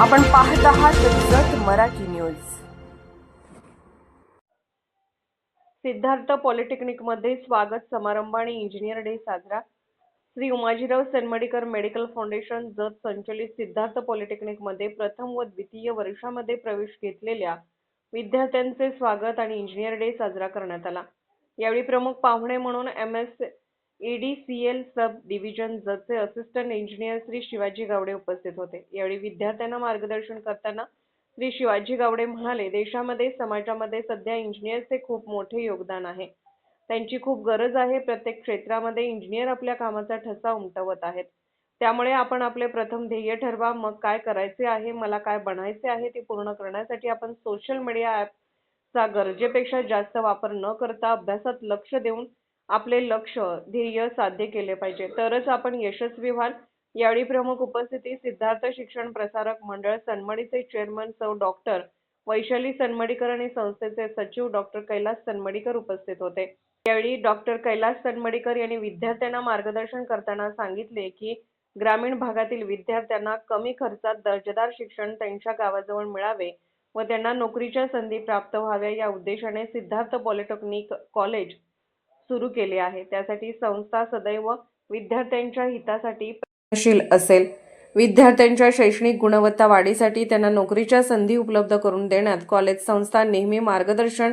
आपण पाहत आहात जत मराठी न्यूज. सिद्धार्थ पॉलिटेक्निकमध्ये स्वागत समारंभ आणि इंजिनियर डे साजरा. श्री उमाजीराव सनमडीकर मेडिकल फाउंडेशन जत संचलित सिद्धार्थ पॉलिटेक्निकमध्ये प्रथम व द्वितीय वर्षामध्ये प्रवेश घेतलेल्या विद्यार्थ्यांचे स्वागत आणि इंजिनियर डे साजरा करण्यात आला. यावेळी प्रमुख पाहुणे म्हणून M S EDCL sub division जतचे assistant engineer Shri Shivaji Gawade उपस्थित होते. यावेळी विद्यार्थ्यांना मार्गदर्शन करताना श्री शिवाजी गावडे म्हणाले देशामध्ये समाजामध्ये सध्या इंजिनियरचे खूप मोठे योगदान आहे. त्यांची खूप गरज आहे. प्रत्येक क्षेत्रामध्ये इंजिनियर आपल्या कामाचा ठसा उमटवत आहेत. त्यामुळे आपण आपले प्रथम ध्येय ठरवा. मग काय करायचे आहे? मला काय बनायचे आहे ते पूर्ण करण्यासाठी आपण सोशल मीडिया ॲपचा गरजेपेक्षा जास्त वापर न करता अभ्यासात लक्ष देऊन आपले लक्ष ध्येय साध्य केले पाहिजे. तरच आपण यशस्वी व्हाल. यावेळी प्रमुख उपस्थिती सिद्धार्थ शिक्षण प्रसारक मंडळ सन्मडीचे चेअरमन सौ डॉक्टर वैशाली सनमडीकर आणि संस्थेचे सचिव डॉक्टर कैलास सनमडीकर उपस्थित होते. यावेळी डॉक्टर कैलास सनमडीकर यांनी विद्यार्थ्यांना मार्गदर्शन करताना सांगितले की ग्रामीण भागातील विद्यार्थ्यांना कमी खर्चात दर्जेदार शिक्षण त्यांच्या गावाजवळ मिळावे व त्यांना नोकरीच्या संधी प्राप्त व्हाव्या या उद्देशाने सिद्धार्थ पॉलिटेक्निक कॉलेज सुरू केले आहे. त्यासाठी संस्था सदैव विद्यार्थ्यांच्या हितासाठी प्रयत्नशील असेल. विद्यार्थ्यांच्या शैक्षणिक गुणवत्ता वाढीसाठी त्यांना नोकरीच्या संधी उपलब्ध करून देण्यात कॉलेज संस्था नेहमी मार्गदर्शन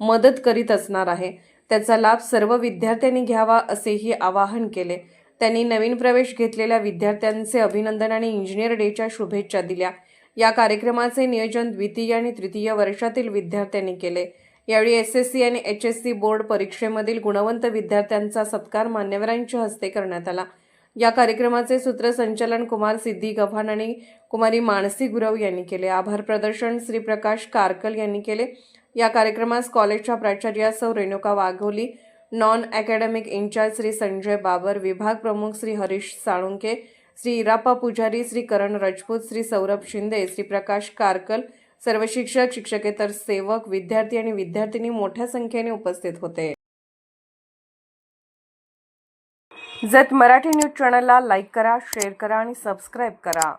मदत करीत असणार आहे. त्याचा लाभ सर्व विद्यार्थ्यांनी घ्यावा असेही आवाहन केले. त्यांनी नवीन प्रवेश घेतलेल्या विद्यार्थ्यांचे अभिनंदन आणि इंजिनियर डेच्या शुभेच्छा दिल्या. या कार्यक्रमाचे नियोजन द्वितीय आणि तृतीय वर्षातील विद्यार्थ्यांनी केले. यावेळी एस एस सी आणि एच एस सी बोर्ड परीक्षेमधील गुणवंत विद्यार्थ्यांचा सत्कार मान्यवरांच्या हस्ते करण्यात आला. या कार्यक्रमाचे सूत्रसंचालन कुमार सिद्धी गव्हाण आणि कुमारी मानसी गुरव यांनी केले. आभार प्रदर्शन श्री प्रकाश कारकल यांनी केले. या कार्यक्रमास कॉलेजच्या प्राचार्या Sau Renuka Wagholi non academic in-charge Shri Sanjay Babar विभाग प्रमुख श्री हरीश साळुंके श्री इराप्पा पुजारी श्री करण राजपूत श्री सौरभ शिंदे श्री प्रकाश कारकल सर्व शिक्षक शिक्षकेतर सेवक विद्यार्थी आणि विद्यार्थिनी मोठ्या संख्येने उपस्थित होते. जत मराठी न्यूज चॅनलला लाईक करा शेअर करा आणि सबस्क्राईब करा.